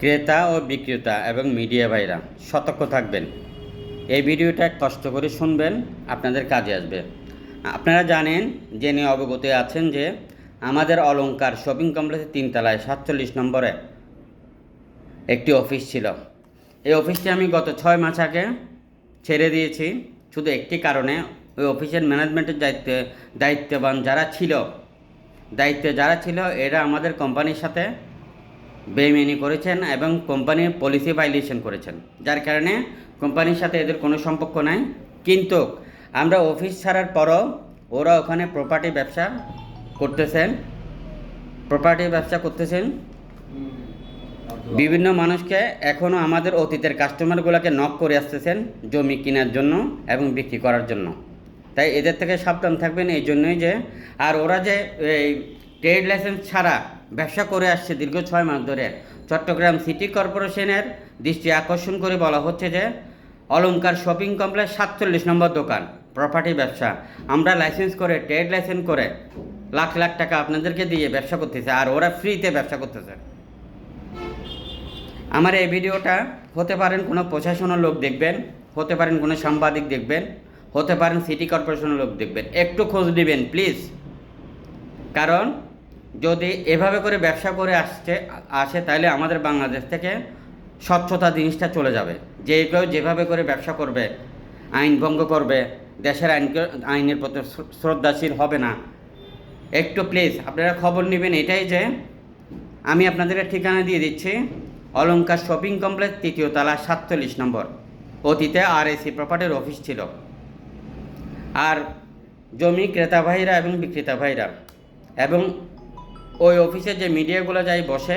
ক্রেতা ও বিক্রেতা এবং মিডিয়া ভাইরা সতর্ক থাকবেন। এই ভিডিওটা কষ্ট করে শুনবেন, আপনাদের কাজে আসবে। আপনারা জানেন, জেনে অবগত আছেন যে আমাদের অলংকার শপিং কমপ্লেক্সের তিনতলায় সাতচল্লিশ নম্বরে একটি অফিস ছিল। এই অফিসটি আমি গত ছয় মাস আগে ছেড়ে দিয়েছি। শুধু একটি কারণে, ওই অফিসের ম্যানেজমেন্টের দায়িত্বে, দায়িত্ববান যারা ছিল, দায়িত্বে যারা ছিল, এরা আমাদের কোম্পানির সাথে বেইমানি করেছেন এবং কোম্পানির পলিসি ভাইলেশন করেছেন। যার কারণে কোম্পানির সাথে এদের কোনো সম্পর্ক নাই। কিন্তু আমরা অফিস ছাড়ার পরও ওরা ওখানে প্রপার্টি ব্যবসা করতেছেন। প্রপার্টি ব্যবসা করতেছেন। বিভিন্ন মানুষকে এখনও আমাদের অতীতের কাস্টমারগুলোকে নক করে আসতেছেন জমি কেনার জন্য এবং বিক্রি করার জন্য। তাই এদের থেকে সাবধান থাকবেন এই জন্যই যে, আর ওরা যে এই ট্রেড লাইসেন্স ছাড়া ব্যবসা করে আসছে দীর্ঘ ছয় মাস ধরে। চট্টগ্রাম সিটি কর্পোরেশনের দৃষ্টি আকর্ষণ করে বলা হচ্ছে যে অলঙ্কার শপিং কমপ্লেক্স সাতচল্লিশ নম্বর দোকান প্রপার্টি ব্যবসা। আমরা লাইসেন্স করে ট্রেড লাইসেন্স করে লাখ লাখ টাকা আপনাদেরকে দিয়ে ব্যবসা করতেছে, আর ওরা ফ্রিতে ব্যবসা করতেছে। আমার এই ভিডিওটা হতে পারেন কোনো প্রশাসনের লোক দেখবেন, হতে পারেন কোনো সাংবাদিক দেখবেন, হতে পারেন সিটি কর্পোরেশনের লোক দেখবেন। একটু খোঁজ দিবেন প্লিজ কারণ যদি এভাবে করে ব্যবসা করে আসছে, আসে, তাহলে আমাদের বাংলাদেশ থেকে স্বচ্ছতা জিনিসটা চলে যাবে। যে কেউ যেভাবে করে ব্যবসা করবে, আইন ভঙ্গ করবে, দেশের আইনকে, আইনের প্রতি শ্রদ্ধাশীল হবে না। একটু প্লিজ আপনারা খবর নেবেন এটাই যে, আমি আপনাদেরকে ঠিকানা দিয়ে দিচ্ছি অলঙ্কার শপিং কমপ্লেক্স, তৃতীয় তলা সাতচল্লিশ নম্বর। অতীতে আর এসি প্রপার্টির অফিস ছিল। আর জমি ক্রেতা ভাইরা এবং বিক্রেতা ভাইরা। এবং ওই অফিসে যে মিডিয়াগুলো যাই বসে,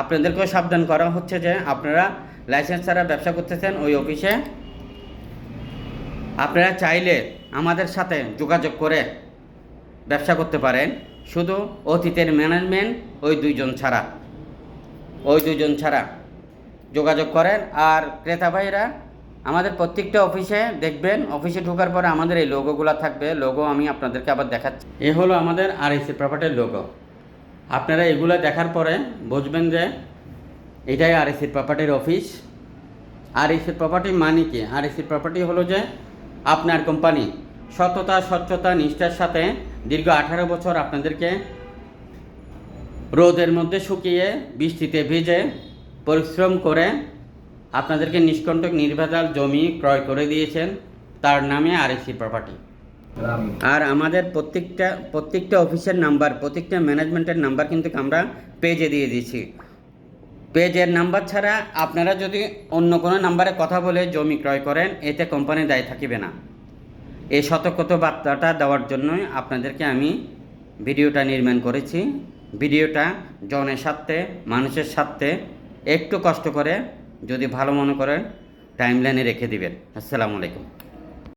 আপনাদেরকেও সাবধান করা হচ্ছে যে আপনারা লাইসেন্স ছাড়া ব্যবসা করতেছেন ওই অফিসে। আপনারা চাইলে আমাদের সাথে যোগাযোগ করে ব্যবসা করতে পারেন। শুধু অতীতের ম্যানেজমেন্ট ওই দুইজন ছাড়া। ওই দুইজন ছাড়া যোগাযোগ করেন। আর ক্রেতা ভাইরা আমাদের প্রত্যেকটা অফিসে দেখবেন, অফিসে ঢোকার পরে আমাদের এই লোগোগুলো থাকবে। লোগো আমি আপনাদেরকে আবার দেখাচ্ছি। এ হলো আমাদের আর এসি প্রপার্টির লোগো আপনারা এগুলো দেখার পরে বুঝবেন যে এটাই আর এসি প্রপার্টির অফিস আর এসি প্রপার্টি মানে কি? আর এসি প্রপার্টি হলো যে আপনার কোম্পানি সততা, স্বচ্ছতা, নিষ্ঠার সাথে দীর্ঘ আঠারো বছর আপনাদেরকে রোদের মধ্যে শুকিয়ে, বৃষ্টিতে ভিজে পরিশ্রম করে আপনাদেরকে নিষ্কণ্টক নির্ভেজাল জমি ক্রয় করে দিয়েছেন। তার নামে আর আরএসি প্রপার্টি আর আমাদের প্রত্যেকটা প্রত্যেকটা অফিসের নাম্বার, প্রত্যেকটা ম্যানেজমেন্টের নাম্বার কিন্তু আমরা পেজে দিয়ে দিয়েছি। পেজের নাম্বার ছাড়া আপনারা যদি অন্য কোনো নাম্বারে কথা বলে জমি ক্রয় করেন, এতে কোম্পানি দায়ী থাকিবে না। এই সতর্কত বার্তাটা দেওয়ার জন্যই আপনাদেরকে আমি ভিডিওটা নির্মাণ করেছি। ভিডিওটা জনের স্বার্থে, মানুষের স্বার্থে একটু কষ্ট করে যদি ভালো মনে করেন টাইমলাইনে রেখে দিবেন। আসসালামু আলাইকুম।